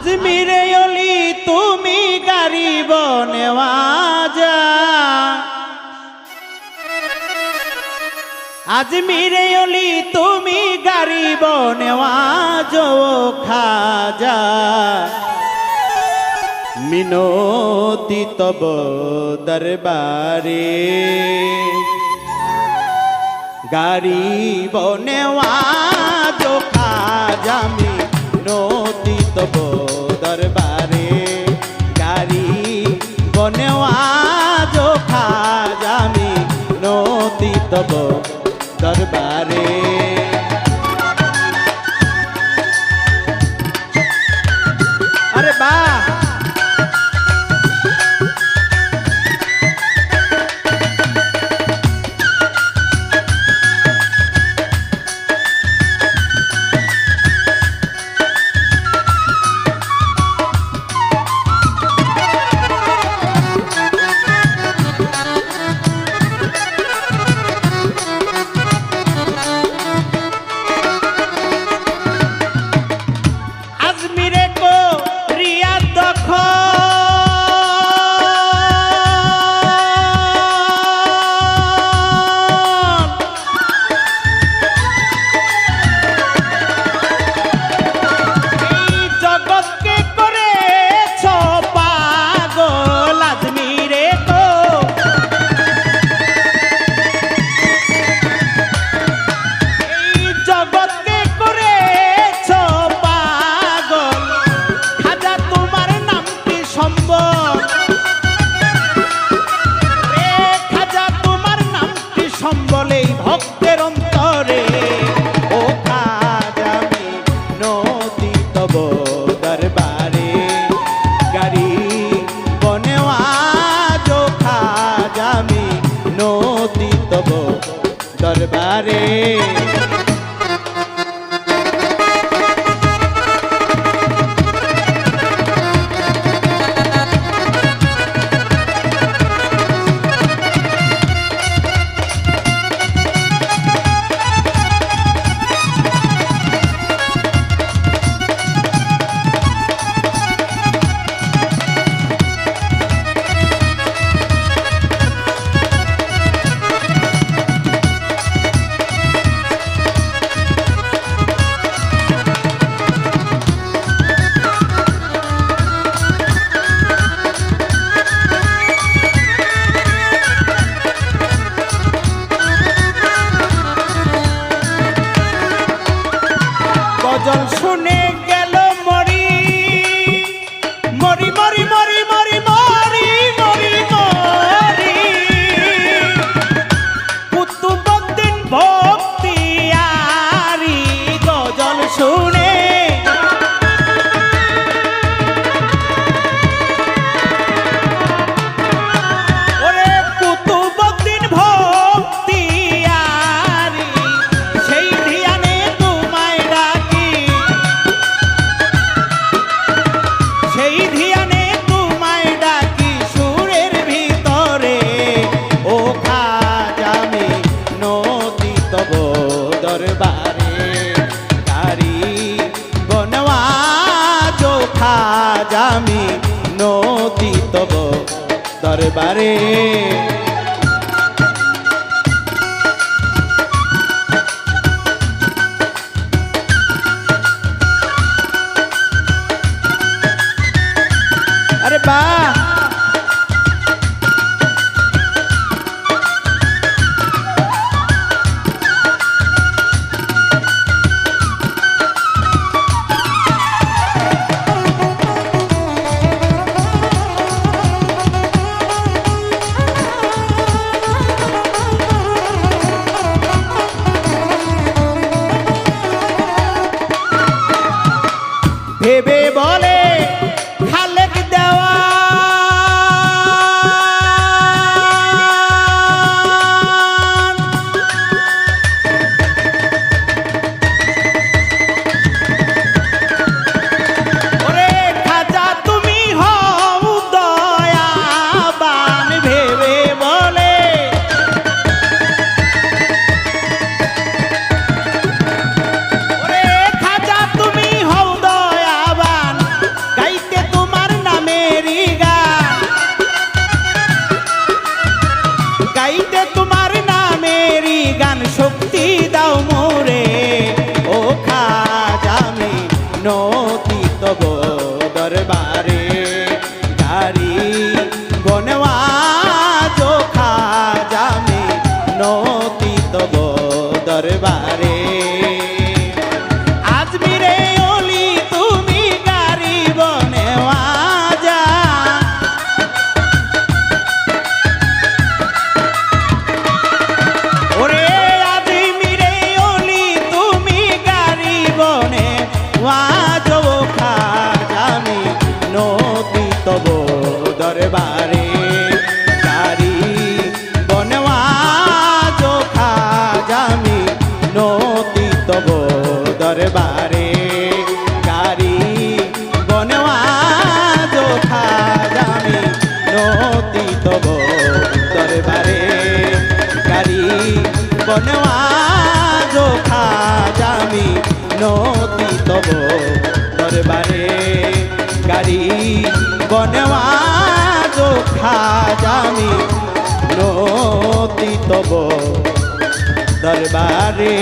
আজমিরে অলি, তুমি গারিব আজ আজমিরে অলি, তুমি গারিব নেওয়াজ খাজা। মিনতি তব দরবারে। গারিব নেওয়াজ খাজা মিনতি double. দরবারে তারি বনওয়া চোখা জামি নতি তব দরবারে ভেবে বলে everybody. নাই তব দরবারে গাড়ি বনওয়াজ খাজামি নতি তব। দরবারে গাড়ি বনওয়াজ খাজামি নতি তব। দরবারে